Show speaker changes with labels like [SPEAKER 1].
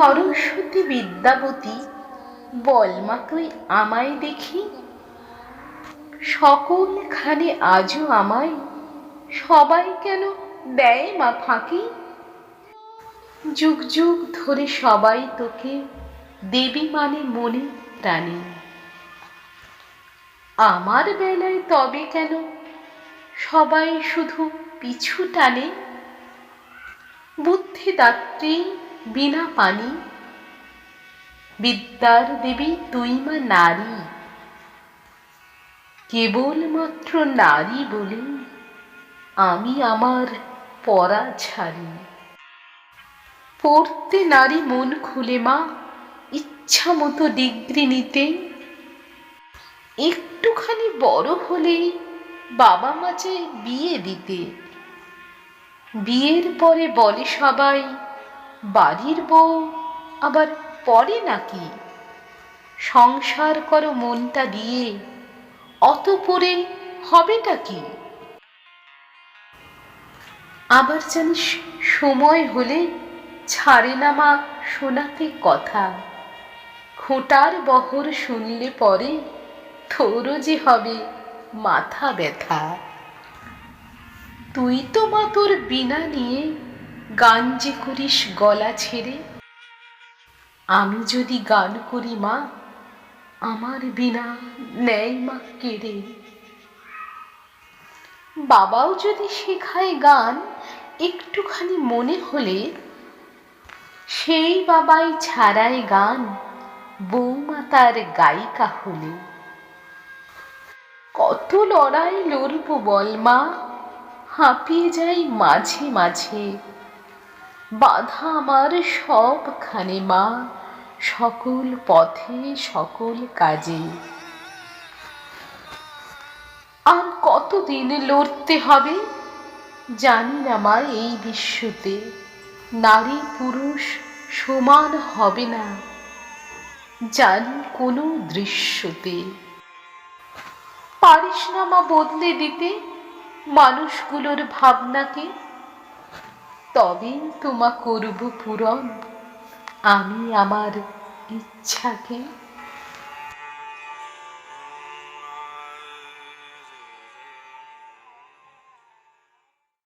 [SPEAKER 1] সরস্বতী বিদ্যাবতী, বল মা তুই আমায় দেখি। সকলখানে আজও আমায়, সবাই কেন দেয় মা ফাঁকি? যুগ যুগ ধরে সবাই তোকে দেবী মানে মনে প্রাণে আমার বেলায় তবে কেন সবাই শুধু পিছু টানে? বুদ্ধিদাত্রী বিনা পানি। বিদ্যার দেবী তুই মা নারী। কেবলমাত্র নারী বলে আমি আমার পরা ছাড়ি। পড়তে নারী মন খুলে মা, ইচ্ছা মতো ডিগ্রি নিতে। একটুখানি বড় হলেই বাবা মা চায় বিয়ে দিতে। বিয়ের পরে বলে সবাই বাড়ির বউ আবার পরে নাকি? সংসার করো মনটা দিয়ে অত পরে হবেটা কি? আবার জানিস, সময় হলে ছাড়ে না মা শোনাতে কথা। খোঁটার বহর শুনলে পরে তোরও যে হবে মাথা ব্যথা। তুই তো মা তোর বিনা নিয়ে গান যে করিস গলা ছেড়ে। আমি যদি গান করি মা, আমার বিনা নেয় মা কেড়ে। বাবাও যদি শেখায় গান, একটুখানি মনে হলে সেই বাবাই ছাড়ায় গান, বৌমা তার গায়িকা হলে। কত লড়াই লড়ব বল মা, হাঁপিয়ে যাই মাঝে মাঝে। বাধা আমার সবখানে, মা। সকল পথে, সকল কাজে। আর কতদিন লড়তে হবে জানি না, মা, এই বিশ্বতে। নারী পুরুষ সমান হবে না জানি কোনো দৃশ্যতে। পারিস না, মা, বদলে দিতে মানুষগুলোর ভাবনাকে। তবেই তোমা করব পূরণ। আমি আমার ইচ্ছাকে